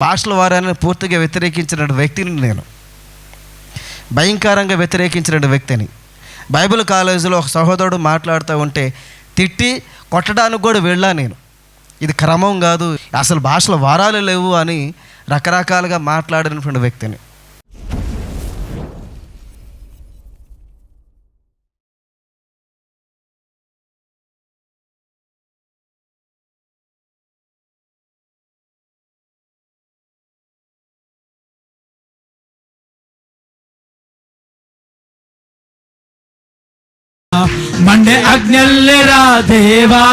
భాషల వారాన్ని పూర్తిగా వ్యతిరేకించిన వ్యక్తిని నేను. భయంకరంగా వ్యతిరేకించిన వ్యక్తిని. బైబిల్ కాలేజీలో ఒక సహోదరుడు మాట్లాడుతూ ఉంటే తిట్టి కొట్టడానికి కూడా వెళ్ళా నేను. ఇది క్రమం కాదు. అసలు భాషల వారాలు లేవు అని రకరకాలుగా మాట్లాడినటువంటి వ్యక్తిని. మండే అగ్నెల్లెరా దేవా.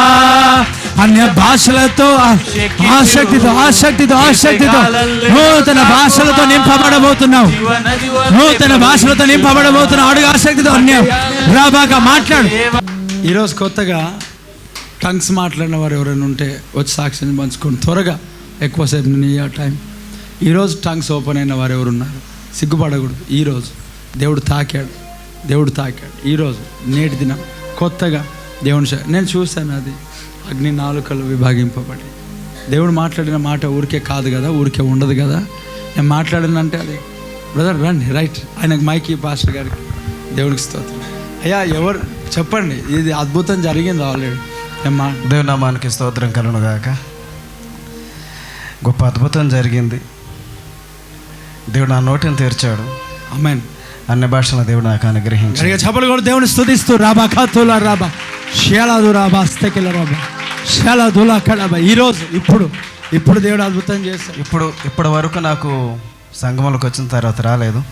అన్య భాషలతో ఆసక్తితో ఆసక్తితో ఆసక్తితో నూతన భాషలతో నింపబడబోతున్నావు. నూతన భాషలతో నింపబడబోతున్నావు. అడుగు ఆసక్తితో అన్య. రాబాక మాట్లాడు. ఈరోజు కొత్తగా టంగ్స్ మాట్లాడిన వారు ఎవరైనా ఉంటే వచ్చి సాక్షిని పంచుకోండి. త్వరగా ఎక్కువసేపు నేను టైం. ఈరోజు టంగ్స్ ఓపెన్ అయిన వారు ఎవరు ఉన్నారు సిగ్గుపడకూడదు. ఈరోజు దేవుడు తాకాడు. దేవుడు తాకాడు. ఈరోజు నేటి దినం. కొత్తగా. దేవుని నేను చూశాను అది. అగ్ని నాలుకలు విభాగింపబడి. దేవుడు మాట్లాడిన మాట ఊరికే కాదు కదా ఊరికే ఉండదు కదా. నేను మాట్లాడినంటే అది బ్రదర్ రండి రైట్ ఆయనకు మైకి పాస్టర్ గారికి. దేవుడికి స్తోత్రం. అయ్యా ఎవరు చెప్పండి ఇది అద్భుతం జరిగింది ఆల్రెడీ. నేను మా దేవునామానికి స్తోత్రం గాక గొప్ప అద్భుతం జరిగింది. దేవుడు నా నోటిని తెరిచాడు. అమెన్ అన్ని భాషల దేవుడు నాకు అనుగ్రహించాడు. సరిగా చెప్పలు కూడా దేవుని స్తుతిస్తూ రాబా ఖాతుల రాబా షేలాదు రాబా అస్తకిల రాబా షేలాదుల కడబా. ఈరోజు ఇప్పుడు ఇప్పుడు దేవుడు అద్భుతం చేస్తాడు ఇప్పుడు ఇప్పటి వరకు నాకు సంగమంలోకి వచ్చిన తర్వాత రాలేదు.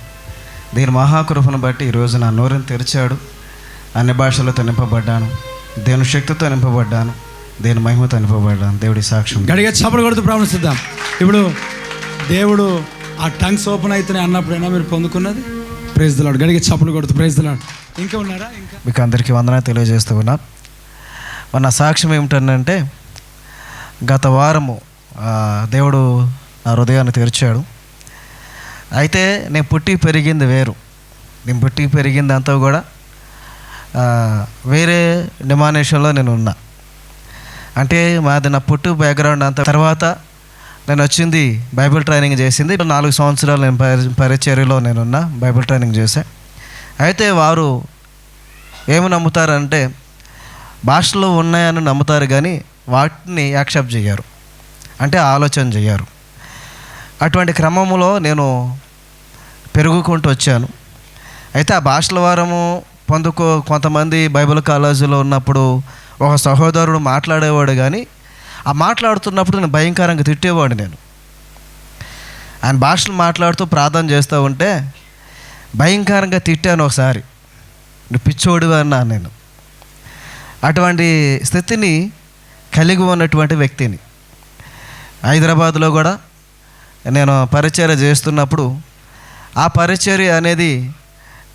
దీని మహాకృపను బట్టి ఈరోజు నా నోరుని తెరిచాడు. అన్ని భాషలతో నింపబడ్డాను. దేవుని శక్తితో నింపబడ్డాను. దేని మహిమతో నింపబడ్డాను. దేవుడి సాక్ష్యం. గడిగా చప్పలు కొడుతూ ప్రారంభిస్తాం ఇప్పుడు దేవుడు ఆ టంగ్స్ ఓపెన్ అవుతున్నాయి అన్నప్పుడైనా మీరు పొందుకున్నది? ప్రైజ్ దలాడు గడిగా చప్పలు కొడుతూ ప్రైజ్ దలాడు ఇంకా ఉన్నారా? ఇంకా? మీకు అందరికీ వందన తెలియజేస్తూ ఉన్నా. మన సాక్ష్యం ఏమిటంటే గత వారము దేవుడు నా హృదయాన్ని తెరిచాడు. అయితే నేను పుట్టి పెరిగింది వేరు. నేను పుట్టి పెరిగింది అంతా కూడా వేరే డిమానేషన్లో నేను ఉన్నా. అంటే మాది నా పుట్టు బ్యాక్గ్రౌండ్ అంతా తర్వాత నేను వచ్చింది బైబిల్ ట్రైనింగ్ చేసింది. నాలుగు సంవత్సరాలు నేను పరిచర్యలో నేనున్నా బైబిల్ ట్రైనింగ్ చేశా. అయితే వారు ఏమి నమ్ముతారంటే భాషలో ఉన్నాయని నమ్ముతారు కానీ వాటిని యాక్సెప్ట్ చేయరు అంటే ఆలోచన చేయరు అటువంటి క్రమంలో నేను పెరుగుకుంటూ వచ్చాను. అయితే ఆ భాషల వారము పొందుకో కొంతమంది బైబిల్ కాలేజీలో ఉన్నప్పుడు ఒక సహోదరుడు మాట్లాడేవాడు కానీ ఆ మాట్లాడుతున్నప్పుడు నేను భయంకరంగా తిట్టేవాడు నేను. ఆయన భాషలు మాట్లాడుతూ ప్రార్థన చేస్తూ ఉంటే భయంకరంగా తిట్టాను ఒకసారి. నువ్వు పిచ్చోడివి అన్నాను నేను. అటువంటి స్థితిని కలిగి ఉన్నటువంటి వ్యక్తిని. హైదరాబాద్లో కూడా నేను పరిచర్య చేస్తున్నప్పుడు ఆ పరిచర్య అనేది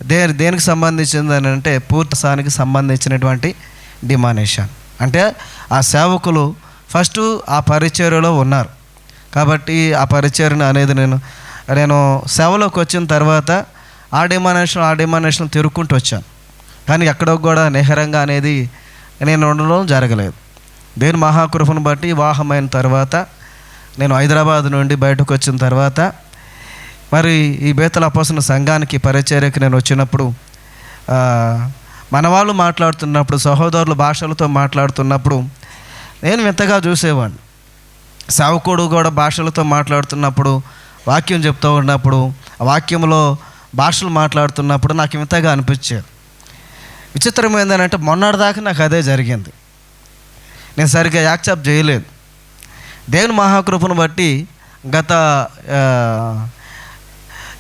దే దేనికి సంబంధించింది అని అంటే పూర్తి స్థానికి సంబంధించినటువంటి డిమానేషన్. అంటే ఆ సేవకులు ఫస్ట్ ఆ పరిచర్యలో ఉన్నారు. కాబట్టి ఆ పరిచర్ని అనేది నేను నేను సేవలోకి వచ్చిన తర్వాత ఆ డిమానేషన్ ఆ డిమానేషన్ తిరుక్కుంటూ వచ్చాను. కానీ ఎక్కడో కూడా నిహరంగా అనేది నేను ఉండడం జరగలేదు. దేని మహాకృపను బట్టి వివాహమైన తర్వాత నేను హైదరాబాద్ నుండి బయటకు వచ్చిన తర్వాత మరి ఈ బేతల అపోసిన సంఘానికి పరిచర్యకి నేను వచ్చినప్పుడు మన వాళ్ళు మాట్లాడుతున్నప్పుడు సహోదరుల భాషలతో మాట్లాడుతున్నప్పుడు నేను వింతగా చూసేవాడిని. సేవకుడు కూడా భాషలతో మాట్లాడుతున్నప్పుడు వాక్యం చెప్తూ ఉన్నప్పుడు వాక్యంలో భాషలు మాట్లాడుతున్నప్పుడు నాకు వింతగా అనిపించేది. విచిత్రం ఏంటంటే మొన్నటిదాకా నాకు అదే జరిగింది. నేను సరిగ్గా యాక్సెప్ట్ చేయలేదు. దేవుని మహాకృపను బట్టి గత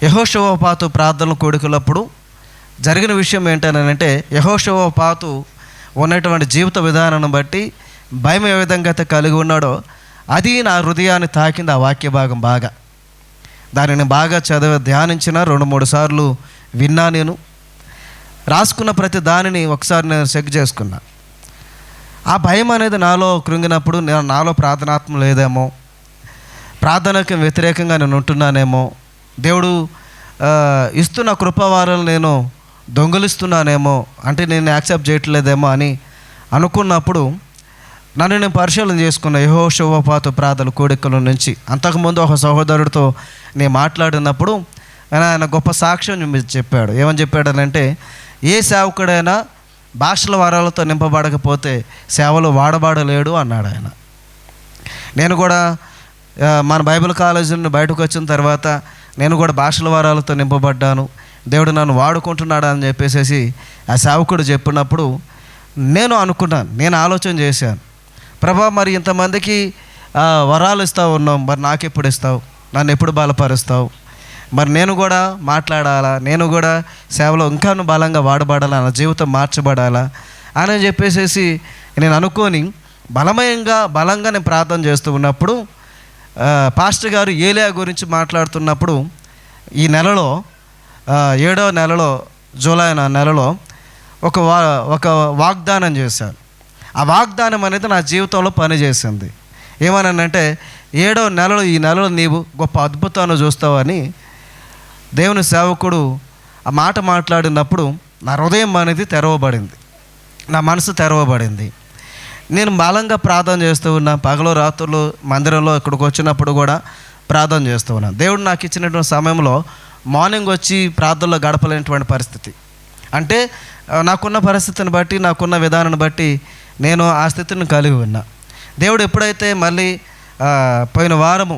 యహోశివపాతు ప్రార్థనలు కోడుకున్నప్పుడు జరిగిన విషయం ఏంటనంటే యహోశివపాతు ఉన్నటువంటి జీవిత విధానాన్ని బట్టి భయం ఏ విధంగా అయితే కలిగి ఉన్నాడో అది నా హృదయాన్ని తాకింది ఆ వాక్య భాగం బాగా. దానిని బాగా చదివి ధ్యానించిన రెండు మూడు సార్లు విన్నా నేను. రాసుకున్న ప్రతి దానిని ఒకసారి నేను చెక్ చేసుకున్నా. ఆ భయం అనేది నాలో కృంగినప్పుడు నేను నాలో ప్రార్థనాత్మ లేదేమో. ప్రార్థనకు వ్యతిరేకంగా నేను ఉంటున్నానేమో. దేవుడు ఇస్తున్న కృపవారాలు నేను దొంగలిస్తున్నానేమో అంటే నేను యాక్సెప్ట్ చేయట్లేదేమో అని అనుకున్నప్పుడు నన్ను నేను పరిశీలన చేసుకున్న యహో శుభపాత ప్రాతల కోడికల నుంచి అంతకుముందు ఒక సహోదరుడితో నేను మాట్లాడినప్పుడు ఆయన ఆయన గొప్ప సాక్ష్యం చెప్పాడు. ఏమని చెప్పాడనంటే ఏ సేవకుడైనా భాషల వరాలతో నింపబడకపోతే సేవలు వాడబడలేడు అన్నాడు ఆయన. నేను కూడా మన బైబిల్ కాలేజీ నుండి బయటకు వచ్చిన తర్వాత నేను కూడా భాషల వరాలతో నింపబడ్డాను. దేవుడు నన్ను వాడుకుంటున్నాడు అని చెప్పేసి ఆ సేవకుడు చెప్పినప్పుడు నేను అనుకున్నాను నేను ఆలోచన చేశాను. ప్రభా మరి ఇంతమందికి వరాలు ఇస్తావు ఉన్నాం మరి నాకెప్పుడు ఇస్తావు? నన్ను ఎప్పుడు బలపరుస్తావు? మరి నేను కూడా మాట్లాడాలా? నేను కూడా సేవలో ఇంకా బలంగా వాడబడాలా? నా జీవితం మార్చబడాలా? అని చెప్పేసేసి నేను అనుకొని బలమయంగా బలంగా నేను ప్రార్థన చేస్తూ ఉన్నప్పుడు పాస్టర్ గారు ఏలియా గురించి మాట్లాడుతున్నప్పుడు ఈ నెలలో ఏడో నెలలో జూలై నెలలో ఒక వా ఒక వాగ్దానం చేశాను ఆ వాగ్దానం అనేది నా జీవితంలో పనిచేసింది. ఏమనంటే ఏడో నెలలో ఈ నెలలో నీవు గొప్ప అద్భుతాన్ని చూస్తావని దేవుని సేవకుడు ఆ మాట మాట్లాడినప్పుడు నా హృదయం అనేది తెరవబడింది. నా మనసు తెరవబడింది. నేను బలంగా ప్రార్థన చేస్తూ ఉన్నా పగలు రాత్రులు మందిరంలో ఇక్కడికి వచ్చినప్పుడు కూడా ప్రార్థన చేస్తూ ఉన్నాను దేవుడు నాకు ఇచ్చినటువంటి సమయంలో మార్నింగ్ వచ్చి ప్రార్థనలో గడపలేనటువంటి పరిస్థితి. అంటే నాకున్న పరిస్థితిని బట్టి నాకున్న విధానాన్ని బట్టి నేను ఆ స్థితిని కలిగి ఉన్నా. దేవుడు ఎప్పుడైతే మళ్ళీ పోయిన వారము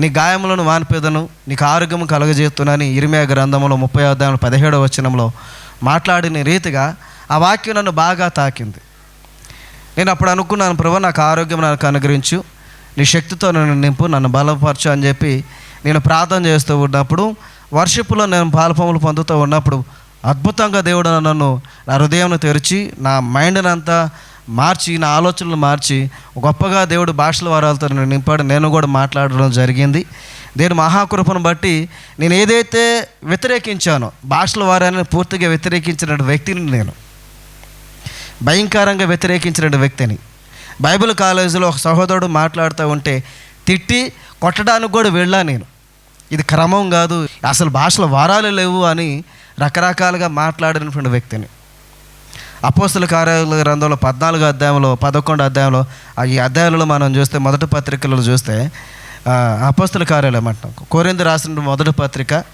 నీ గాయములను వానిపేదను నీకు ఆరోగ్యం కలగజేస్తున్నాని ఇరిమియా గ్రంథంలో ముప్పై అధ్యాయం పదిహేడవ వచనంలో మాట్లాడిన రీతిగా ఆ వాక్యం నన్ను బాగా తాకింది. నేను అప్పుడు అనుకున్నాను ప్రభు నాకు ఆరోగ్యం నాకు అనుగ్రహించు నీ శక్తితో నన్ను నింపు నన్ను బలపరచు అని చెప్పి నేను ప్రార్థన చేస్తూ ఉన్నప్పుడు వర్షపులో నేను పాలపములు పొందుతూ ఉన్నప్పుడు అద్భుతంగా దేవుడు నన్ను నా హృదయం తెరిచి నా మైండ్ని అంతా మార్చి నా ఆలోచనలు మార్చి గొప్పగా దేవుడు భాషల వారాలతో నన్ను నింపాడు. నేను కూడా మాట్లాడడం జరిగింది. దేని మహాకృపను బట్టి నేను ఏదైతే వ్యతిరేకించానో భాషల వారాన్ని పూర్తిగా వ్యతిరేకించిన వ్యక్తిని నేను. భయంకరంగా వ్యతిరేకించిన వ్యక్తిని. బైబిల్ కాలేజీలో ఒక సహోదరుడు మాట్లాడుతూ ఉంటే తిట్టి కొట్టడానికి కూడా వెళ్ళా నేను. ఇది క్రమం కాదు. అసలు భాషల వారాలు లేవు అని రకరకాలుగా మాట్లాడినటువంటి వ్యక్తిని. అపోస్తుల కార్యాల గ్రంథంలో పద్నాలుగు అధ్యాయంలో పదకొండు అధ్యాయంలో ఆ ఈ అధ్యాయంలో మనం చూస్తే మొదటి పత్రికలలో చూస్తే అపోస్తుల కార్యాలయం అంటాం కోరింది రాసిన మొదటి పత్రిక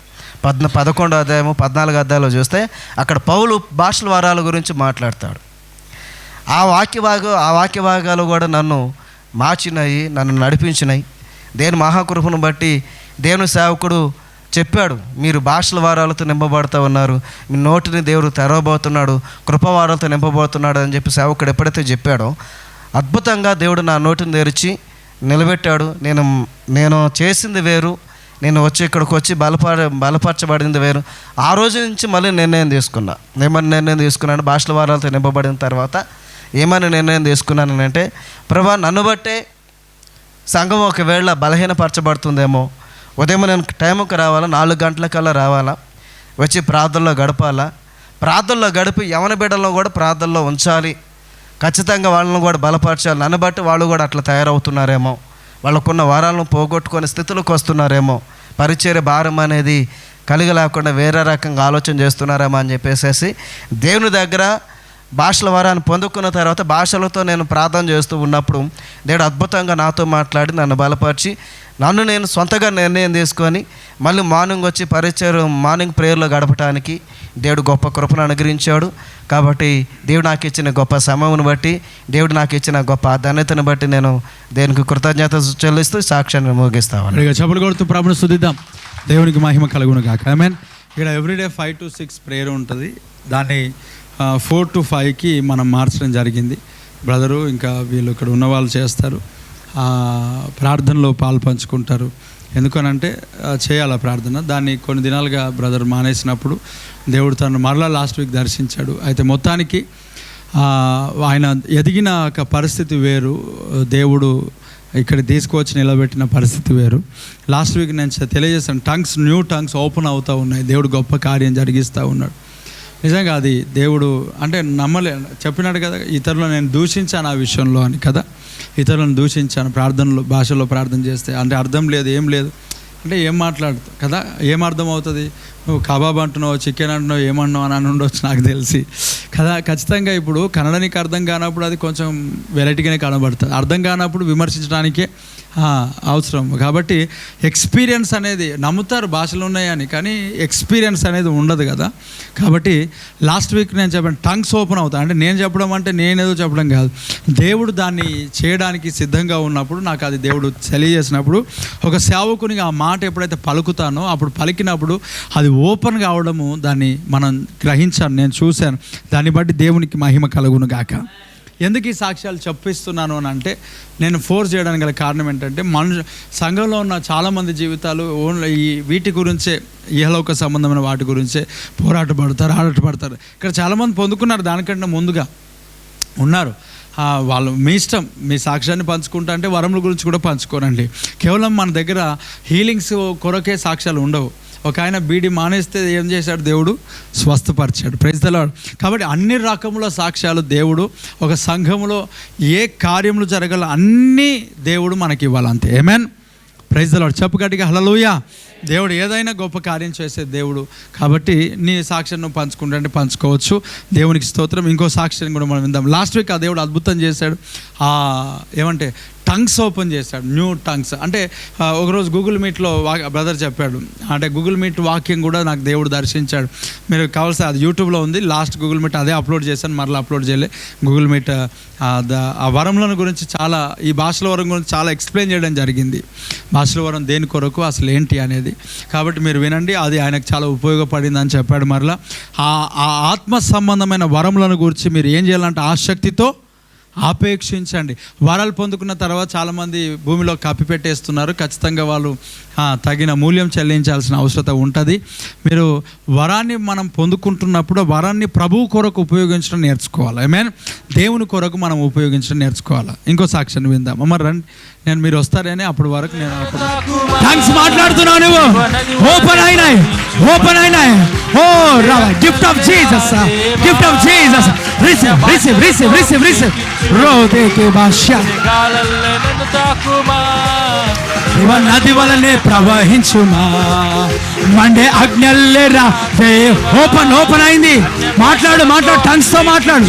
పద్న పదకొండు అధ్యాయము పద్నాలుగు అధ్యాయంలో చూస్తే అక్కడ పౌలు భాషల వారాల గురించి మాట్లాడతాడు. ఆ వాక్యభాగం ఆ వాక్యభాగాలు కూడా నన్ను మార్చినాయి నన్ను నడిపించినాయి. దేని మహాకృపను బట్టి దేవుని సేవకుడు చెప్పాడు మీరు భాషల వారాలతో నింపబడుతూ ఉన్నారు మీ నోటిని దేవుడు తెరవబోతున్నాడు కృపవారాలతో నింపబోతున్నాడు అని చెప్పి సేవకుడు ఎప్పుడైతే చెప్పాడో అద్భుతంగా దేవుడు నా నోటిని తెరిచి నిలబెట్టాడు. నేను నేను చేసింది వేరు నేను వచ్చి ఇక్కడికి వచ్చి బలపర బలపరచబడింది వేరు. ఆ రోజు నుంచి మళ్ళీ నిర్ణయం తీసుకున్నా. ఏమని నిర్ణయం తీసుకున్నాను? భాషల వారాలతో నింపబడిన తర్వాత ఏమని నిర్ణయం తీసుకున్నాను అంటే ప్రభా నన్ను బట్టే సంఘం ఒకవేళ బలహీనపరచబడుతుందేమో ఉదయం నేను టైంకి రావాలా? నాలుగు గంటలకల్లా రావాలా? వచ్చి ప్రార్థనలో గడపాలా? ప్రార్థనలో గడిపి యవన బిడ్డలను కూడా ప్రార్థనలో ఉంచాలి. ఖచ్చితంగా వాళ్ళని కూడా బలపరచాలి. నన్ను బట్టి వాళ్ళు కూడా అట్లా తయారవుతున్నారేమో. వాళ్ళకున్న వారాలను పోగొట్టుకునే స్థితిలోకి వస్తున్నారేమో. పరిచయ భారం అనేది కలిగి లేకుండా వేరే రకంగా ఆలోచన చేస్తున్నారేమో అని చెప్పేసేసి దేవుని దగ్గర భాషల వరాన్ని పొందుకున్న తర్వాత భాషలతో నేను ప్రార్థన చేస్తూ ఉన్నప్పుడు దేవుడు అద్భుతంగా నాతో మాట్లాడి నన్ను బలపరిచి నన్ను నేను సొంతగా నిర్ణయం తీసుకొని మళ్ళీ మార్నింగ్ వచ్చి పరిచయం మార్నింగ్ ప్రేయర్లో గడపడానికి దేవుడు గొప్ప కృపను అనుగ్రహించాడు. కాబట్టి దేవుడు నాకు ఇచ్చిన గొప్ప సమయమును బట్టి దేవుడు నాకు ఇచ్చిన గొప్ప ధన్యతను బట్టి నేను దేనికి కృతజ్ఞత చెల్లిస్తూ సాక్ష్యాన్ని ముగిస్తాను చెప్పులు కొడుతూ ప్రభుని శుద్ధిద్దాం దేవునికి మహిమ కలుగును కాక ఐ మీన్ ఇక్కడ everyday five to six prayer ఉంటుంది. దాన్ని ఫోర్ టు ఫైవ్కి మనం మార్చడం జరిగింది. బ్రదరు ఇంకా వీళ్ళు ఇక్కడ ఉన్న వాళ్ళు చేస్తారు. ప్రార్థనలో పాలు పంచుకుంటారు. ఎందుకనంటే చేయాలి ప్రార్థన? దాన్ని కొన్ని దినాలుగా బ్రదర్ మానేసినప్పుడు దేవుడు తను మరలా లాస్ట్ వీక్ దర్శించాడు. అయితే మొత్తానికి ఆయన ఎదిగిన ఒక పరిస్థితి వేరు. దేవుడు ఇక్కడ తీసుకువచ్చి నిలబెట్టిన పరిస్థితి వేరు. లాస్ట్ వీక్ నేను చె- తెలియజేశాను టంగ్స్ న్యూ టంగ్స్ ఓపెన్ అవుతూ ఉన్నాయి. దేవుడు గొప్ప కార్యం జరిగిస్తూ ఉన్నాడు. నిజంగా అది దేవుడు అంటే నమ్మలే. చెప్పినాడు కదా ఇతరులు నేను దూషించాను ఆ విషయంలో అని కదా. ఇతరులను దూషించాను ప్రార్థనలో భాషలో ప్రార్థన చేస్తే. అంటే అర్థం లేదు ఏం లేదు. అంటే ఏం మాట్లాడుతావు కదా? ఏం అర్థం అవుతుంది నువ్వు కబాబ్ అంటున్నావు చికెన్ అంటున్నావు ఏమన్నావు అని అని ఉండొచ్చు నాకు తెలిసి. కదా? ఖచ్చితంగా ఇప్పుడు కన్నడ నీకు అర్థం కానప్పుడు అది కొంచెం వెరైటీగానే కనబడుతుంది. అర్థం కానప్పుడు విమర్శించడానికే అవసరం. కాబట్టి ఎక్స్పీరియన్స్ అనేది నమ్ముతారు భాషలు ఉన్నాయని కానీ ఎక్స్పీరియన్స్ అనేది ఉండదు కదా? కాబట్టి లాస్ట్ వీక్ నేను చెప్పాను టంగ్స్ ఓపెన్ అవుతా అంటే నేను చెప్పడం అంటే నేనేదో చెప్పడం కాదు. దేవుడు దాన్ని చేయడానికి సిద్ధంగా ఉన్నప్పుడు నాకు అది దేవుడు తెలియజేసినప్పుడు ఒక సేవకునిగా ఆ మాట ఎప్పుడైతే పలుకుతానో అప్పుడు పలికినప్పుడు అది ఓపెన్ కావడము దాన్ని మనం గ్రహించాను నేను చూశాను. దాన్ని బట్టి దేవునికి మహిమ కలుగును గాక. ఎందుకు ఈ సాక్ష్యాలు చెప్పిస్తున్నాను అని అంటే నేను ఫోర్స్ చేయడానికి గల కారణం ఏంటంటే మనుషు సంఘంలో ఉన్న చాలామంది జీవితాలు ఓన్లీ ఈ వీటి గురించే ఇహలోక సంబంధమైన వాటి గురించే పోరాటపడతారు ఆడటపడతారు ఇక్కడ చాలామంది పొందుకున్నారు దానికంటే ముందుగా ఉన్నారు. వాళ్ళు మీ ఇష్టం మీ సాక్ష్యాన్ని పంచుకుంటా అంటే వరముల గురించి కూడా పంచుకోనండి. కేవలం మన దగ్గర హీలింగ్స్ కొరకే సాక్ష్యాలు ఉండవు. ఒక ఆయన బీడి మానేస్తే ఏం చేశాడు దేవుడు? స్వస్థపరిచాడు. ప్రజలాడు కాబట్టి అన్ని రకముల సాక్ష్యాలు దేవుడు ఒక సంఘంలో ఏ కార్యములు జరగాలో అన్నీ దేవుడు మనకి ఇవ్వాలంతే. ఏమేన్ ప్రైజ్ దలాడు చెప్పు గట్టిగా హలలుయా దేవుడు ఏదైనా గొప్ప కార్యం చేసే దేవుడు. కాబట్టి నీ సాక్ష్యం నువ్వు పంచుకుంటే పంచుకోవచ్చు. దేవునికి స్తోత్రం. ఇంకో సాక్ష్యం కూడా మనం విందాం. లాస్ట్ వీక్ ఆ దేవుడు అద్భుతం చేశాడు. ఏమంటే టంగ్స్ ఓపెన్ చేశాడు. న్యూ టంగ్స్ అంటే ఒకరోజు గూగుల్ మీట్లో బ్రదర్ చెప్పాడు. అంటే గూగుల్ మీట్ వాక్యం కూడా నాకు దేవుడు దర్శించాడు. మీరు కావాల్సిన అది యూట్యూబ్లో ఉంది. లాస్ట్ గూగుల్ మీట్ అదే అప్లోడ్ చేశాను. మరలా అప్లోడ్ చేయలే. గూగుల్ మీట్ ఆ, వరంలను గురించి చాలా ఈ భాషల వరం గురించి చాలా ఎక్స్ప్లెయిన్ చేయడం జరిగింది. భాషల వరం దేని కొరకు అసలు ఏంటి అనేది. కాబట్టి మీరు వినండి. అది ఆయనకు చాలా ఉపయోగపడింది అని చెప్పాడు మరలా. ఆ ఆ ఆత్మ సంబంధమైన వరములను గురించి మీరు ఏం చేయాలంటే ఆసక్తితో ఆపేక్షించండి. వరాలు పొందుకున్న తర్వాత చాలామంది భూమిలో కప్పి పెట్టేస్తున్నారు ఖచ్చితంగా వాళ్ళు తగిన మూల్యం చెల్లించాల్సిన అవసరత ఉంటుంది. మీరు వరాన్ని మనం పొందుకుంటున్నప్పుడు వరాన్ని ప్రభువు కొరకు ఉపయోగించడం నేర్చుకోవాలి. ఐ మీన్ దేవుని కొరకు మనం ఉపయోగించడం నేర్చుకోవాలి. ఇంకో సాక్ష్యాన్ని విందాం. అమ్మ రండి. నేను మీరు వస్తారని అప్పుడు వరకు నేను అప్పుడు థ్యాంక్స్ మాట్లాడుతున్నావు నువ్వు. ఓపెన్ అయినాయి. ఓపెన్ అయినాయి. ఓ gift of Jesus gift of Jesus receive receive receive receive receive రో కే భాష నన్ను తాకుమా. శివ నది వలనే ప్రవహించుమా మండే అగ్నల్లేరా. ఓపెన్ ఓపెన్ అయింది. మాట్లాడు మాట్లాడు టంగ్స్తో మాట్లాడు.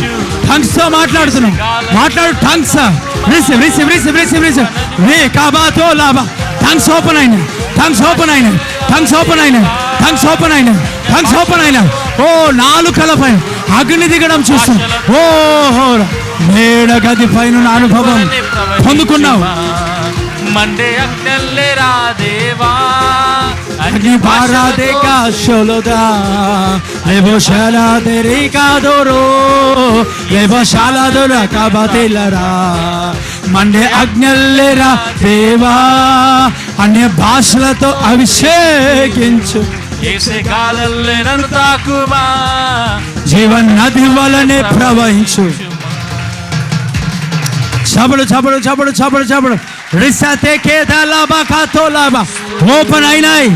టంగ్స్తో మాట్లాడుతున్నాం. మాట్లాడు tongues receive receive receive receive receive రే కాబాతో లాభా. టంగ్స్ ఓపెన్ అయినాయి. టంగ్స్ ఓపెన్ అయినాయి. టంగ్స్ ఓపెన్ అయినాయి. టంగ్స్ ఓపెన్ అయినాయి. టంగ్స్ ఓపెన్ అయినా ఓ నాలుకల పైన అగ్ని దిగడం చూస్తాం. ఓహో మేడ గది పైన అనుభవం పొందుకున్నావు. మండే అగ్నల్లే రా దేవా. అగ్ని పారాదే కా షోలోదా లేవో శాలా కాదోరో. లేవో శాలా దొర కాబతిలరా మండే అగ్నల్లేరా దేవా. అన్య భాషలతో అభిషేకించు. జీవన్ నది వలనే ప్రవహించు. చబడు చబడు చబడు చబడు చబడు. కాతో ఓపెన్ అయినాయి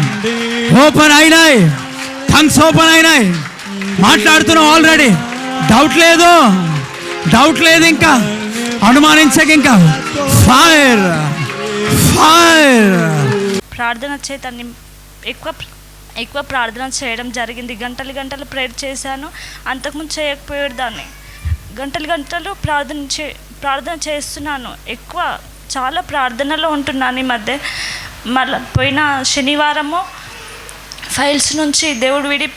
ఓపెన్ అయినాయి థంగ్స్ ఓపెన్ అయినాయి మాట్లాడుతున్నాం ఆల్రెడీ డౌట్ లేదు డౌట్ లేదు ఇంకా అనుమానించక ఇంకా ఫైర్ ఫైర్ ప్రార్థన చేతాన్ని ఎక్కువ ఎక్కువ ప్రార్థన చేయడం జరిగింది గంటలు గంటలు ప్రేయర్ చేశాను అంతకుముందు చేయకపోయేది దాన్ని గంటలు గంటలు ప్రార్థన చే ప్రార్థన చేస్తున్నాను ఎక్కువ చాలా ప్రార్థనలో ఉంటున్నాను ఈ మధ్య. మళ్ళీ పోయిన శనివారము ఫైల్స్ నుంచి దేవుడు విడి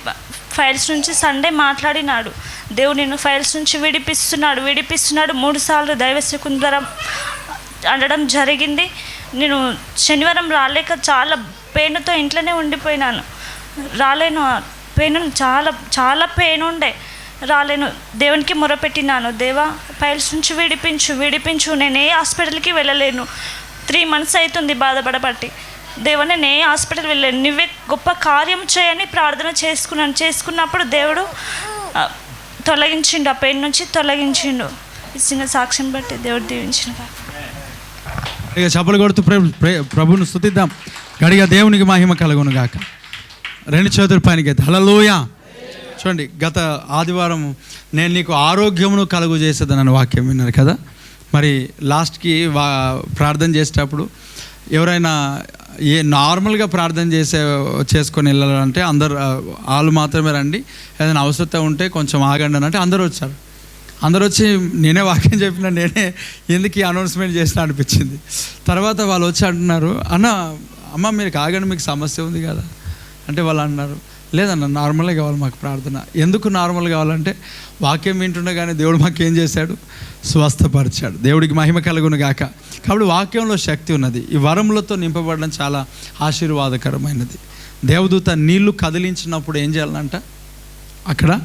ఫైల్స్ నుంచి సండే మాట్లాడినాడు. దేవుడు నేను ఫైల్స్ నుంచి విడిపిస్తున్నాడు విడిపిస్తున్నాడు. మూడుసార్లు దైవ శకుందరం అనడం జరిగింది. నేను శనివారం రాలేక చాలా పెయిన్తో ఇంట్లోనే ఉండిపోయినాను. రాలేను పెయిన్ చాలా చాలా పెయిన్ ఉండే. రాలేను. దేవునికి మొరపెట్టినాను. దేవా ఫైల్స్ నుంచి విడిపించు విడిపించు. నేను ఏ హాస్పిటల్కి వెళ్ళలేను. త్రీ మంత్స్ అవుతుంది బాధపడబట్టి. దేవ నేను ఏ హాస్పిటల్ వెళ్ళాను నువ్వే గొప్ప కార్యం చేయని ప్రార్థన చేసుకున్నాను. చేసుకున్నప్పుడు దేవుడు తొలగించిండు. ఆ పెయిన్ నుంచి తొలగించిండు. ఇచ్చిన సాక్ష్యం బట్టి దేవుడు దీవించిన ఇక చప్పలు కొడుతూ ప్రభును ప్ర- స్థుతిద్దాం గడిగా దేవునికి మహిమ కలుగును గాక. రెండు చేతుల పైనకి హలలోయ చూడండి గత ఆదివారం నేను నీకు ఆరోగ్యమును కలుగు చేసేదని వాక్యం విన్నారు కదా? మరి లాస్ట్కి వా ప్రార్థన చేసేటప్పుడు ఎవరైనా ఏ నార్మల్గా ప్రార్థన చేసే చేసుకొని వెళ్ళాలంటే అందరు వాళ్ళు మాత్రమే రండి. ఏదైనా అవసరత ఉంటే కొంచెం ఆగండి అని అంటే అందరూ వచ్చారు. అందరూ వచ్చి నేనే వాక్యం చెప్పిన నేనే ఎందుకు ఈ అనౌన్స్మెంట్ చేసిన అనిపించింది. తర్వాత వాళ్ళు వచ్చి అంటున్నారు అన్న అమ్మ మీరు కాగండి మీకు సమస్య ఉంది కదా? అంటే వాళ్ళు అన్నారు లేదన్న నార్మల్గా కావాలి మాకు ప్రార్థన. ఎందుకు నార్మల్ కావాలంటే వాక్యం వింటుండగానే దేవుడు మాకు ఏం చేశాడు? స్వస్థపరిచాడు. దేవుడికి మహిమ కలుగును గాక. కాబట్టి వాక్యంలో శక్తి ఉన్నది. ఈ వరములతో నింపబడడం చాలా ఆశీర్వాదకరమైనది. దేవదూత నీళ్ళు కదిలించినప్పుడు ఏం చేయాలంట? అక్కడ?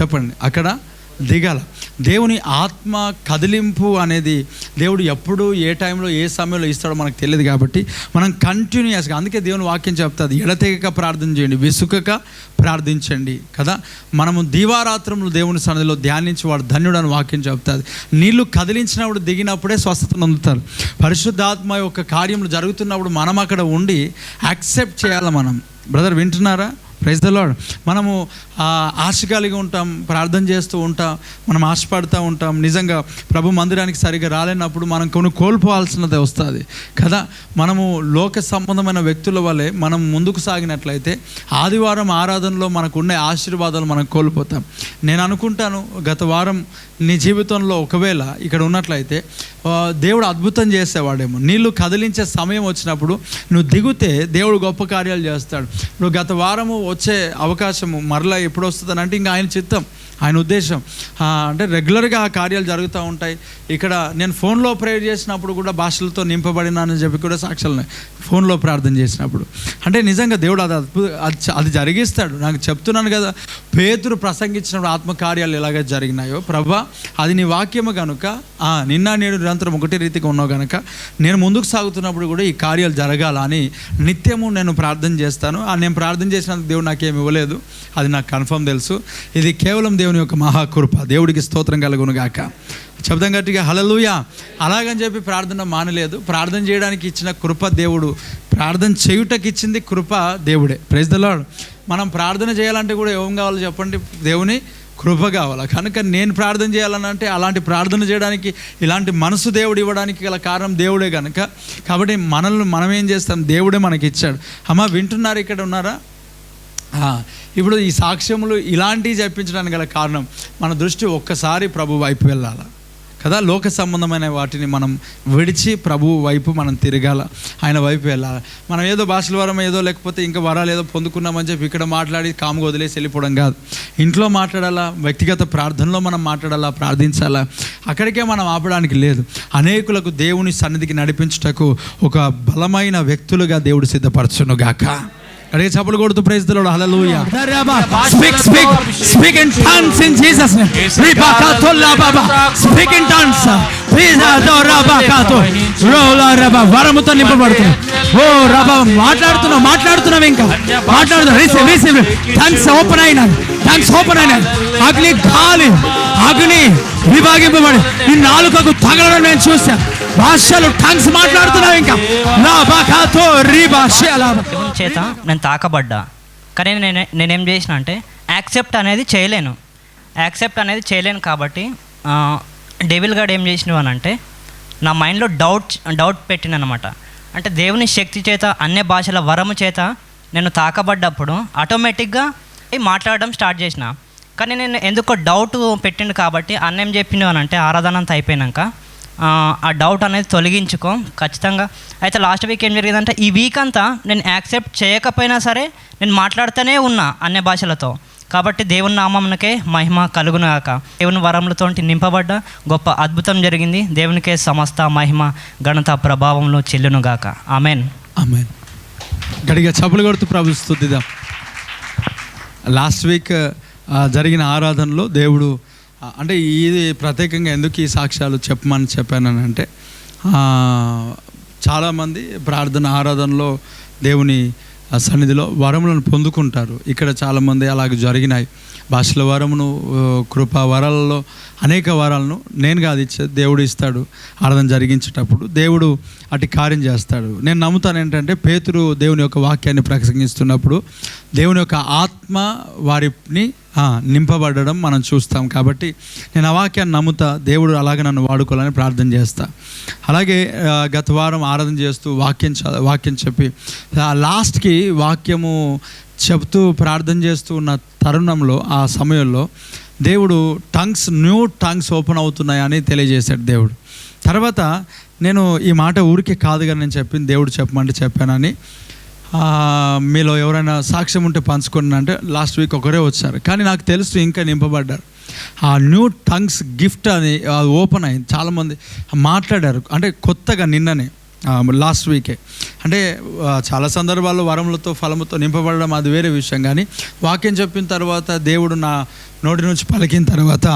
చెప్పండి. అక్కడ దిగాల. దేవుని ఆత్మ కదిలింపు అనేది దేవుడు ఎప్పుడు ఏ టైంలో ఏ సమయంలో ఇస్తాడో మనకు తెలియదు కాబట్టి మనం కంటిన్యూస్గా అందుకే దేవుని వాక్యం చెప్తుంది ఎడతెగక ప్రార్థన చేయండి విసుకక ప్రార్థించండి కదా. మనము దీవారాత్రములు దేవుని సన్నిధిలో ధ్యానించి వాడు ధన్యుడు అని వాక్యం చెప్తుంది. నీళ్ళు కదిలించినప్పుడు దిగినప్పుడే స్వస్థత పొందుతారు పరిశుద్ధాత్మ యొక్క కార్యములు జరుగుతున్నప్పుడు మనం అక్కడ ఉండి యాక్సెప్ట్ చేయాలి మనం? బ్రదర్ వింటున్నారా? ప్రైజ్ ద లాడ్ మనము ఆశ కలిగి ఉంటాం ప్రార్థన చేస్తూ ఉంటాం మనం ఆశపడుతూ ఉంటాం. నిజంగా ప్రభు మందిరానికి సరిగా రాలేనప్పుడు మనం కొన్ని కోల్పోవాల్సినది వస్తుంది. కదా మనము లోక సంబంధమైన వ్యక్తుల వల్లే మనం ముందుకు సాగినట్లయితే ఆదివారం ఆరాధనలో మనకు ఉండే ఆశీర్వాదాలు మనం కోల్పోతాం. నేను అనుకుంటాను గత వారం నీ జీవితంలో ఒకవేళ ఇక్కడ ఉన్నట్లయితే దేవుడు అద్భుతం చేసేవాడేమో. నీళ్ళు కదిలించే సమయం వచ్చినప్పుడు నువ్వు దిగితే దేవుడు గొప్ప కార్యాలు చేస్తాడు. నువ్వు గత వారము వచ్చే అవకాశము మరలా ఎప్పుడు వస్తుందని అంటే ఇంకా ఆయన చిత్తం ఆయన ఉద్దేశం. అంటే రెగ్యులర్గా ఆ కార్యాలు జరుగుతూ ఉంటాయి. ఇక్కడ నేను ఫోన్లో ప్రేయర్ చేసినప్పుడు కూడా భాషలతో నింపబడినానని చెప్పి కూడా సాక్ష్యాలు ఉన్నాయి ఫోన్లో ప్రార్థన చేసినప్పుడు. అంటే నిజంగా దేవుడు అది అద్భుత అది జరిగిస్తాడు. నాకు చెప్తున్నాను కదా పేతురు ప్రసంగించినప్పుడు ఆత్మకార్యాలు ఎలాగ జరిగినాయో. ప్రభా అది నీ వాక్యము కనుక నిన్న నేడు నిరంతరం ఒకటి రీతిగా ఉన్నావు కనుక నేను ముందుకు సాగుతున్నప్పుడు కూడా ఈ కార్యాలు జరగాలని నిత్యము నేను ప్రార్థన చేస్తాను. నేను ప్రార్థన చేసినందుకు దేవుడు నాకేమి ఇవ్వలేదు. అది నాకు కన్ఫర్మ్ తెలుసు. ఇది కేవలం దేవుని యొక్క మహాకృప. దేవుడికి స్తోత్రం కలుగును గాక. శబ్దం గట్టిగా హలలుయా అలాగని చెప్పి ప్రార్థన మానలేదు. ప్రార్థన చేయడానికి ఇచ్చిన కృప దేవుడు. ప్రార్థన చేయుటకి ఇచ్చింది కృప దేవుడే. ప్రైజ్ ద లార్డ్ మనం ప్రార్థన చేయాలంటే కూడా ఏం కావాలో చెప్పండి? దేవుని కృప కావాలి? కనుక నేను ప్రార్థన చేయాలని అంటే అలాంటి ప్రార్థన చేయడానికి ఇలాంటి మనసు దేవుడు ఇవ్వడానికి గల కారణం దేవుడే కనుక కాబట్టి మనల్ని మనం ఏం చేస్తాం? దేవుడే మనకి ఇచ్చాడు అమ్మ వింటున్నారు? ఇక్కడ ఉన్నారా? ఇప్పుడు ఈ సాక్ష్యములు ఇలాంటివి చెప్పించడానికి గల కారణం మన దృష్టి ఒక్కసారి ప్రభు వైపు వెళ్ళాలి. కదా లోక సంబంధమైన వాటిని మనం విడిచి ప్రభు వైపు మనం తిరగాల ఆయన వైపు వెళ్ళాలి. మనం ఏదో భాషల వరం ఏదో లేకపోతే ఇంకా వరాలు ఏదో పొందుకున్నామని చెప్పి ఇక్కడ మాట్లాడి కాముగా వదిలేసి వెళ్ళిపోవడం కాదు. ఇంట్లో మాట్లాడాలా వ్యక్తిగత ప్రార్థనలో మనం మాట్లాడాలా ప్రార్థించాలా? అక్కడికే మనం ఆపడానికి లేదు. అనేకులకు దేవుని సన్నిధికి నడిపించుటకు ఒక బలమైన వ్యక్తులుగా దేవుడు సిద్ధపరచును గాక అడిగే చప్పలు కొడుతూ praise hallelujah Speak, speak, speak in tongues in Jesus' name. Ribakatola baba. Speak in tongues. Rizado rabakato. Rola raba. వరముతో నింపబడుతున్నావు ఓ రబ మాట్లాడుతున్నావు మాట్లాడుతున్నావు ఇంకా మాట్లాడుతున్నావు రిసీవ్ రిసీవ్ టంగ్స్ ఓపెన్ అయినాయి టంగ్స్ ఓపెన్ అయినాయి అగ్ని గాలి అగ్ని విభాగింపబడి ఈ నాలుకకు తగలడం నేను చూశాను భాషలు టంగ్స్ మాట్లాడుతున్నావు ఇంకా. నా బాకాతో రీ భాష చేత నేను తాకబడ్డా. కానీ నేను నేనేం చేసిన అంటే యాక్సెప్ట్ అనేది చేయలేను. యాక్సెప్ట్ అనేది చేయలేను కాబట్టి డెవిల్ గాడు ఏం చేసినవనంటే నా మైండ్లో డౌట్ డౌట్ పెట్టినమాట అంటే దేవుని శక్తి చేత అన్ని భాషల వరము చేత నేను తాకబడ్డప్పుడు ఆటోమేటిక్గా మాట్లాడడం స్టార్ట్ చేసిన. కానీ నేను ఎందుకో డౌట్ పెట్టిండు కాబట్టి అన్నేం చెప్పిండు అని అంటే ఆరాధన అంతా అయిపోయినాక ఆ, డౌట్ అనేది తొలగించుకో ఖచ్చితంగా. అయితే లాస్ట్ వీక్ ఏం జరిగిందంటే ఈ వీక్ అంతా నేను యాక్సెప్ట్ చేయకపోయినా సరే నేను మాట్లాడుతూనే ఉన్నా అన్ని భాషలతో. కాబట్టి దేవుని నామమునకే మహిమ కలుగునుగాక దేవుని వరములతో నింపబడ్డ గొప్ప అద్భుతం జరిగింది. దేవునికే సమస్త మహిమ ఘనత ప్రభావంలో చెల్లునుగాక ఆమెన్. ఆమెన్. గడిగా చప్పులు కొడుతూ ప్రభుత్వం లాస్ట్ వీక్ జరిగిన ఆరాధనలో దేవుడు అంటే ఇది ప్రత్యేకంగా ఎందుకు ఈ సాక్ష్యాలు చెప్పమని చెప్పానని అంటే చాలామంది ప్రార్థన ఆరాధనలో దేవుని సన్నిధిలో వరములను పొందుకుంటారు. ఇక్కడ చాలామంది అలాగే జరిగినాయి. భాషల వరమును కృపా వరాలలో అనేక వారాలను నేను కాదు ఇచ్చే దేవుడు ఇస్తాడు ఆరాధన జరిగించేటప్పుడు. దేవుడు అటు కార్యం చేస్తాడు. నేను నమ్ముతాను ఏంటంటే పేతురు దేవుని యొక్క వాక్యాన్ని ప్రసంగిస్తున్నప్పుడు దేవుని యొక్క ఆత్మ వారిని నింపబడడం మనం చూస్తాం కాబట్టి నేను ఆ వాక్యాన్ని నమ్ముతా దేవుడు అలాగే నన్ను వాడుకోవాలని ప్రార్థన చేస్తా. అలాగే గత వారం ఆరాధన చేస్తూ వాక్యం వాక్యం చెప్పి ఆ లాస్ట్కి వాక్యము చెప్తూ ప్రార్థన చేస్తూ ఉన్న తరుణంలో ఆ సమయంలో దేవుడు టంగ్స్ న్యూ టంగ్స్ ఓపెన్ అవుతున్నాయని తెలియజేశాడు దేవుడు. తర్వాత నేను ఈ మాట ఊరికే కాదు కానీ నేను చెప్పింది దేవుడు చెప్పమంటే చెప్పానని మీలో ఎవరైనా సాక్ష్యం ఉంటే పంచుకోండి అంటే లాస్ట్ వీక్ ఒకరే వచ్చారు. కానీ నాకు తెలుసు ఇంకా నింపబడ్డారు. ఆ న్యూ టంగ్స్ గిఫ్ట్ అని ఓపెన్ అయింది. చాలామంది మాట్లాడారు. అంటే కొత్తగా నిన్ననే. లాస్ట్ వీకే అంటే చాలా సందర్భాల్లో వరములతో ఫలముతో నింపబడడం అది వేరే విషయం. కానీ వాక్యం చెప్పిన తర్వాత దేవుడు నా నోటి నుంచి పలికిన తర్వాత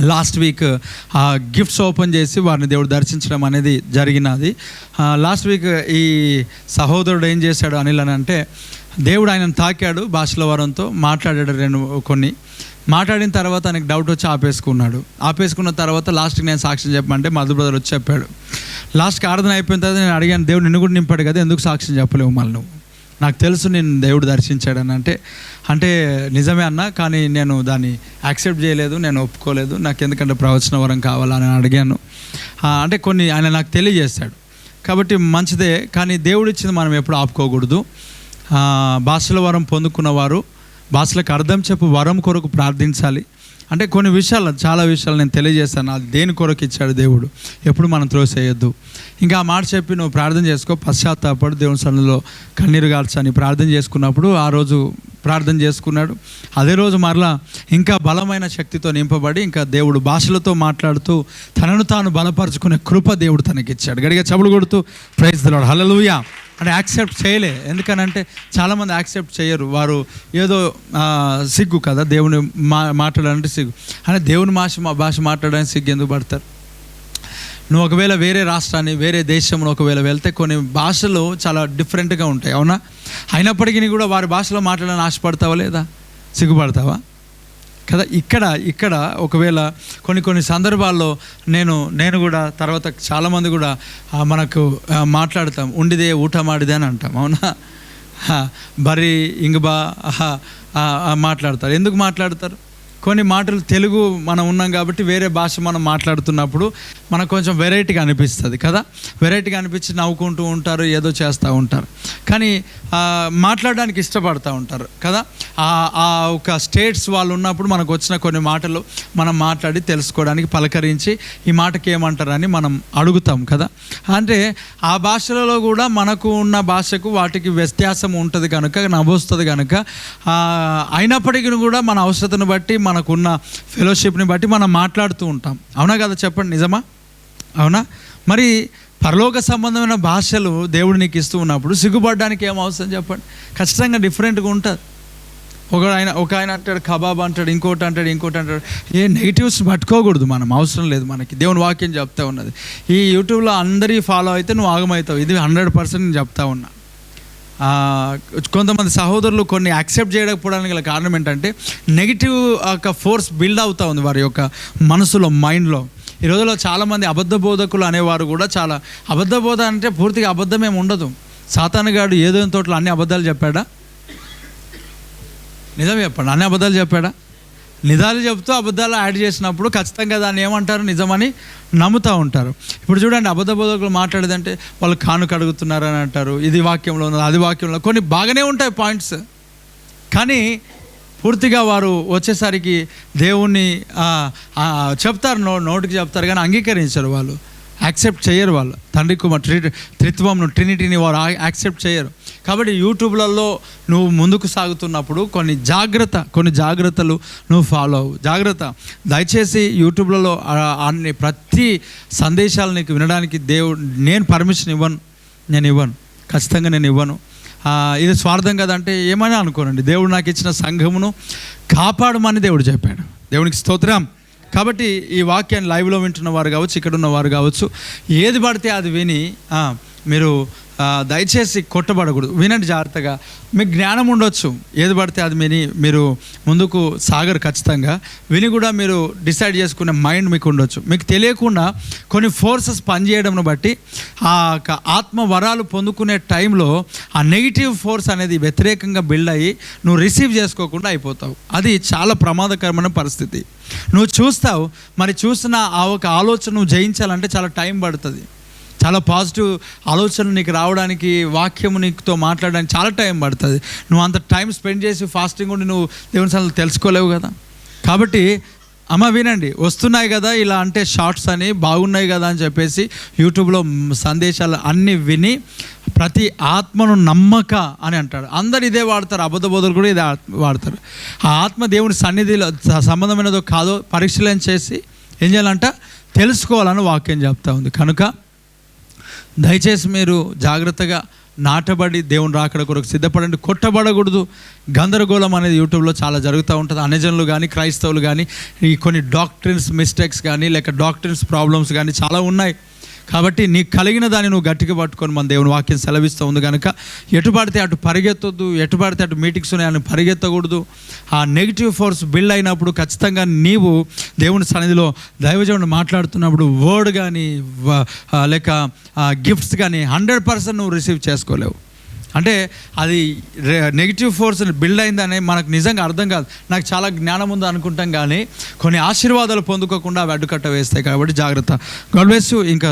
లాస్ట్ వీక్ ఆ గిఫ్ట్స్ ఓపెన్ చేసి వారిని దేవుడు దర్శించడం అనేది జరిగినది. లాస్ట్ వీక్ ఈ సహోదరుడు ఏం చేశాడు అనిల్ అని అంటే దేవుడు ఆయనను తాకాడు భాషల వరంతో మాట్లాడాడు రెండు కొన్ని. మాట్లాడిన తర్వాత ఆయనకు డౌట్ వచ్చి ఆపేసుకున్నాడు. ఆపేసుకున్న తర్వాత లాస్ట్కి నేను సాక్ష్యం చెప్పమంటే మధు బ్రదర్ వచ్చి చెప్పాడు. లాస్ట్కి ఆరాధన అయిపోయిన తర్వాత నేను అడిగాను దేవుడు నిన్ను కూడా నింపాడు కదా ఎందుకు సాక్ష్యం చెప్పలేవు మళ్ళీ నువ్వు? నాకు తెలుసు నేను దేవుడు దర్శించాడని. అంటే అంటే నిజమే అన్న కానీ నేను దాన్ని యాక్సెప్ట్ చేయలేదు నేను ఒప్పుకోలేదు. నాకు ఎందుకంటే ప్రవచన వరం కావాలని అడిగాను. అంటే కొన్ని ఆయన నాకు తెలియజేశాడు. కాబట్టి మంచిదే కానీ దేవుడు ఇచ్చింది మనం ఎప్పుడు ఆపుకోకూడదు. భాషల వరం పొందుకున్నవారు వారు భాషలకు అర్థం చెప్పు వరం కొరకు ప్రార్థించాలి. అంటే కొన్ని విషయాలు చాలా విషయాలు నేను తెలియజేస్తాను అది దేని కొరకు ఇచ్చాడు దేవుడు? ఎప్పుడు మనం త్రోసేయొద్దు ఇంకా ఆ మాట చెప్పి నువ్వు ప్రార్థన చేసుకో. పశ్చాత్తాపడు దేవుని సన్నిధిలో కన్నీరు గాల్చని ప్రార్థన చేసుకున్నప్పుడు ఆ రోజు ప్రార్థన చేసుకున్నాడు. అదే రోజు మరలా ఇంకా బలమైన శక్తితో నింపబడి ఇంకా దేవుడు భాషలతో మాట్లాడుతూ తనను తాను బలపరుచుకునే కృప దేవుడు తనకిచ్చాడు. గడిగా చబుడు కొడుతూ ప్రైజ్ దిలాడు అంటే యాక్సెప్ట్ చేయలే. ఎందుకనంటే చాలామంది యాక్సెప్ట్ చేయరు. వారు ఏదో సిగ్గు కదా దేవుని మా మాట్లాడాలంటే సిగ్గు. అంటే దేవుని భాష మా భాష మాట్లాడడానికి సిగ్గు ఎందుకు పడతారు? నువ్వు ఒకవేళ వేరే రాష్ట్రాన్ని వేరే దేశంలో ఒకవేళ వెళ్తే కొన్ని భాషలు చాలా డిఫరెంట్గా ఉంటాయి. అవునా? అయినప్పటికీ కూడా వారి భాషలో మాట్లాడాలని ఆశపడతావా లేదా? సిగ్గుపడతావా? కదా ఇక్కడ ఇక్కడ ఒకవేళ కొన్ని కొన్ని సందర్భాల్లో నేను నేను కూడా తర్వాత చాలామంది కూడా మనకు మాట్లాడతాం ఉండిదే ఊట మాడిదే అని అంటాం అవునా? బరి ఇంగబా మాట్లాడతారు. ఎందుకు మాట్లాడతారు? కొన్ని మాటలు తెలుగు మనం ఉన్నాం కాబట్టి వేరే భాష మనం మాట్లాడుతున్నప్పుడు మనకు కొంచెం వెరైటీగా అనిపిస్తుంది కదా? వెరైటీగా అనిపించి నవ్వుకుంటూ ఉంటారు ఏదో చేస్తూ ఉంటారు. కానీ మాట్లాడడానికి ఇష్టపడతూ ఉంటారు కదా? ఆ ఆ ఒక స్టేట్స్ వాళ్ళు ఉన్నప్పుడు మనకు వచ్చిన కొన్ని మాటలు మనం మాట్లాడి తెలుసుకోవడానికి పలకరించి ఈ మాటకి ఏమంటారని మనం అడుగుతాం కదా? అంటే ఆ భాషలలో కూడా మనకు ఉన్న భాషకు వాటికి వ్యత్యాసం ఉంటుంది కనుక నవ్వొస్తుంది కనుక అయినప్పటికీ కూడా మన అవసరతను బట్టి మన మనకున్న ఫెలోషిప్ని బట్టి మనం మాట్లాడుతూ ఉంటాం. అవునా కదా? చెప్పండి. నిజమా? అవునా? మరి పరలోక సంబంధమైన భాషలు దేవుడు నీకు ఇస్తూ ఉన్నప్పుడు సిగ్గుపడడానికి ఏం అవసరం చెప్పండి. ఖచ్చితంగా డిఫరెంట్గా ఉంటుంది. ఒక ఆయన ఒక ఆయన అంటాడు కబాబ్ అంటాడు ఇంకోటి అంటాడు ఇంకోటి అంటాడు. ఏ నెగిటివ్స్ పట్టుకోకూడదు మనం. అవసరం లేదు మనకి. దేవుని వాక్యం చెప్తా ఉన్నది. ఈ యూట్యూబ్లో అందరి ఫాలో అయితే నువ్వు ఆగమవుతావు. ఇది హండ్రెడ్ పర్సెంట్ నేను చెప్తా ఉన్నా. కొంతమంది సహోదరులు కొన్ని యాక్సెప్ట్ చేయకపోవడానికి గల కారణం ఏంటంటే నెగిటివ్ ఒక ఫోర్స్ బిల్డ్ అవుతా ఉంది వారి యొక్క మనసులో మైండ్లో ఈ రోజుల్లో చాలామంది అబద్ధ బోధకులు అనేవారు కూడా చాలా అబద్ధ బోధ అంటే పూర్తిగా అబద్ధమేం ఉండదు. సాతానగాడు ఏదో తోటలో అన్ని అబద్ధాలు చెప్పాడా? నిజం చెప్పండి అన్ని అబద్ధాలు చెప్పాడా? నిజాలు చెప్తూ అబద్ధాలు యాడ్ చేసినప్పుడు ఖచ్చితంగా దాన్ని ఏమంటారు? నిజమని నమ్ముతూ ఉంటారు. ఇప్పుడు చూడండి అబద్ధ బోధకులు మాట్లాడేదంటే వాళ్ళు కానుక కడుగుతున్నారని అంటారు. ఇది వాక్యంలో ఉన్నది అది వాక్యంలో కొన్ని బాగానే ఉంటాయి పాయింట్స్. కానీ పూర్తిగా వారు వచ్చేసరికి దేవుణ్ణి చెప్తారు నో నోటికి చెప్తారు కానీ అంగీకరించరు వాళ్ళు. యాక్సెప్ట్ చేయరు వాళ్ళు. తండ్రి కుమార్ ట్రి త్రిత్వంను ట్రినిటీని వారు యాక్సెప్ట్ చేయరు. కాబట్టి యూట్యూబ్లలో నువ్వు ముందుకు సాగుతున్నప్పుడు కొన్ని జాగ్రత్త కొన్ని జాగ్రత్తలు నువ్వు ఫాలో అవ్వు. జాగ్రత్త. దయచేసి యూట్యూబ్లలో అన్ని ప్రతి సందేశాలు నీకు వినడానికి దేవుడు నేను పర్మిషన్ ఇవ్వను. నేను ఇవ్వను. ఖచ్చితంగా నేను ఇవ్వను. ఇది స్వార్థం కదంటే ఏమైనా అనుకోనండి. దేవుడు నాకు ఇచ్చిన సంఘమును కాపాడమని దేవుడు చెప్పాడు. దేవునికి స్తోత్రం. కాబట్టి ఈ వాక్యాన్ని లైవ్లో వింటున్న వారు కావచ్చు ఇక్కడ ఉన్న వారు కావచ్చు ఏది పడితే అది విని మీరు దయచేసి కొట్టబడకూడదు. వినండి జాగ్రత్తగా. మీకు జ్ఞానం ఉండొచ్చు. ఏది పడితే అది విని మీరు ముందుకు సాగరు ఖచ్చితంగా. విని కూడా మీరు డిసైడ్ చేసుకునే మైండ్ మీకు ఉండొచ్చు. మీకు తెలియకుండా కొన్ని ఫోర్సెస్ పనిచేయడంను బట్టి ఆ యొక్క ఆత్మ వరాలు పొందుకునే టైంలో ఆ నెగిటివ్ ఫోర్స్ అనేది వ్యతిరేకంగా బిల్డ్ అయ్యి నువ్వు రిసీవ్ చేసుకోకుండా అయిపోతావు. అది చాలా ప్రమాదకరమైన పరిస్థితి. నువ్వు చూస్తావు. మరి చూసిన ఆ ఒక ఆలోచన నువ్వు జయించాలంటే చాలా టైం పడుతుంది. చాలా పాజిటివ్ ఆలోచనలు నీకు రావడానికి వాక్యము నీకుతో మాట్లాడడానికి చాలా టైం పడుతుంది. నువ్వు అంత టైం స్పెండ్ చేసి ఫాస్టింగ్ ఉండి నువ్వు దేవుని సన్నిధిలో తెలుసుకోలేవు కదా. కాబట్టి అమ్మ వినండి వస్తున్నాయి కదా ఇలా అంటే షార్ట్స్ అని బాగున్నాయి కదా అని చెప్పేసి యూట్యూబ్లో సందేశాలు అన్నీ విని ప్రతి ఆత్మను నమ్మక అని అంటాడు. అందరు ఇదే వాడతారు అబద్ధ బోధలు కూడా ఇదే వాడతారు. ఆ ఆత్మ దేవుని సన్నిధిలో సంబంధమైనదో కాదో పరిశీలన చేసి ఏం చేయాలంట? తెలుసుకోవాలని వాక్యం చెప్తా ఉంది. కనుక దయచేసి మీరు జాగ్రత్తగా నాటబడి దేవుని రాకడ కొరకు సిద్ధపడండి. కొట్టబడకూడదు. గందరగోళం అనేది యూట్యూబ్లో చాలా జరుగుతూ ఉంటుంది. అనేజన్లు కానీ క్రైస్తవులు కానీ ఈ కొన్ని డాక్టర్స్ మిస్టేక్స్ కానీ లేక డాక్టర్స్ ప్రాబ్లమ్స్ కానీ చాలా ఉన్నాయి. కాబట్టి నీకు కలిగిన దాన్ని నువ్వు గట్టిగా పట్టుకొని మన దేవుని వాక్యం సెలవిస్తూ ఉంది కనుక ఎటు పడితే అటు పరిగెత్తొద్దు ఎటు పడితే అటు మీటింగ్స్ ఉన్నాయని పరిగెత్తకూడదు. ఆ నెగిటివ్ ఫోర్స్ బిల్డ్ అయినప్పుడు ఖచ్చితంగా నీవు దేవుని సన్నిధిలో దైవజనుడు మాట్లాడుతున్నప్పుడు వర్డ్ కానీ లేక గిఫ్ట్స్ కానీ హండ్రెడ్ పర్సెంట్ నువ్వు రిసీవ్ చేసుకోలేవు. అంటే అది నెగిటివ్ ఫోర్స్ బిల్డ్ అయిందని మనకు నిజంగా అర్థం కాదు. నాకు చాలా జ్ఞానం ఉంది అనుకుంటాం కానీ కొన్ని ఆశీర్వాదాలు పొందుకోకుండా అవి అడ్డుకట్ట వేస్తాయి కాబట్టి జాగ్రత్త. గొడవేసు ఇంకా